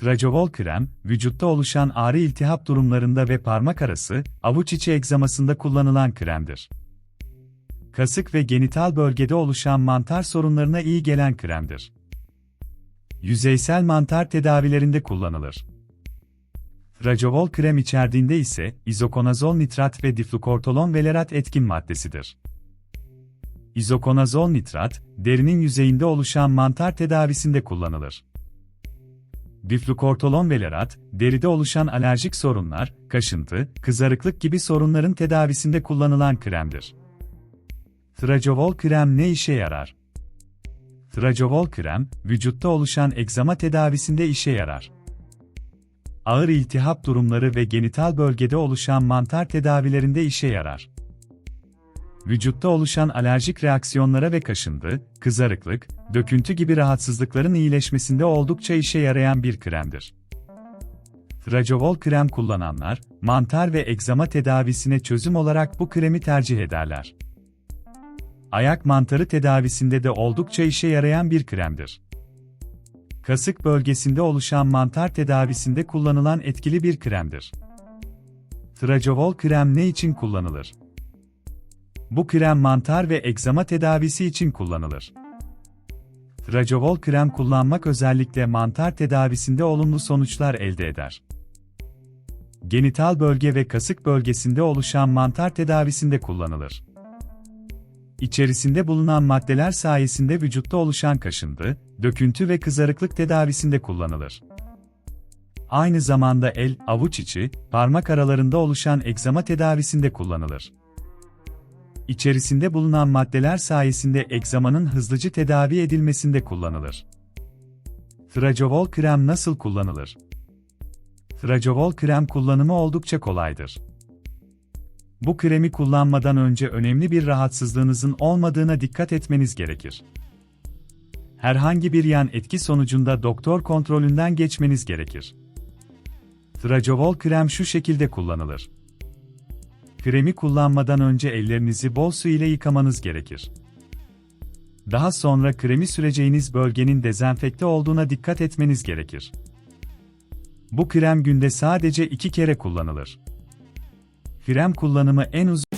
Trajovol krem, vücutta oluşan ağrı iltihap durumlarında ve parmak arası, avuç içi egzamasında kullanılan kremdir. Kasık ve genital bölgede oluşan mantar sorunlarına iyi gelen kremdir. Yüzeysel mantar tedavilerinde kullanılır. Trajovol krem içerdiğinde ise izokonazol nitrat ve diflukortolon velerat etkin maddesidir. İzokonazol nitrat, derinin yüzeyinde oluşan mantar tedavisinde kullanılır. Diflukortolon velerat, deride oluşan alerjik sorunlar, kaşıntı, kızarıklık gibi sorunların tedavisinde kullanılan kremdir. Trajovol krem ne işe yarar? Trajovol krem, vücutta oluşan egzama tedavisinde işe yarar. Ağır iltihap durumları ve genital bölgede oluşan mantar tedavilerinde işe yarar. Vücutta oluşan alerjik reaksiyonlara ve kaşıntı, kızarıklık, döküntü gibi rahatsızlıkların iyileşmesinde oldukça işe yarayan bir kremdir. Trajovol krem kullananlar, mantar ve egzama tedavisine çözüm olarak bu kremi tercih ederler. Ayak mantarı tedavisinde de oldukça işe yarayan bir kremdir. Kasık bölgesinde oluşan mantar tedavisinde kullanılan etkili bir kremdir. Trajovol krem ne için kullanılır? Bu krem mantar ve egzama tedavisi için kullanılır. Trajovol krem kullanmak özellikle mantar tedavisinde olumlu sonuçlar elde eder. Genital bölge ve kasık bölgesinde oluşan mantar tedavisinde kullanılır. İçerisinde bulunan maddeler sayesinde vücutta oluşan kaşıntı, döküntü ve kızarıklık tedavisinde kullanılır. Aynı zamanda el, avuç içi, parmak aralarında oluşan egzama tedavisinde kullanılır. İçerisinde bulunan maddeler sayesinde egzamanın hızlıca tedavi edilmesinde kullanılır. Trajovol krem nasıl kullanılır? Trajovol krem kullanımı oldukça kolaydır. Bu kremi kullanmadan önce önemli bir rahatsızlığınızın olmadığına dikkat etmeniz gerekir. Herhangi bir yan etki sonucunda doktor kontrolünden geçmeniz gerekir. Trajovol krem şu şekilde kullanılır. Kremi kullanmadan önce ellerinizi bol su ile yıkamanız gerekir. Daha sonra kremi süreceğiniz bölgenin dezenfekte olduğuna dikkat etmeniz gerekir. Bu krem günde sadece iki kere kullanılır. Krem kullanımı en uzun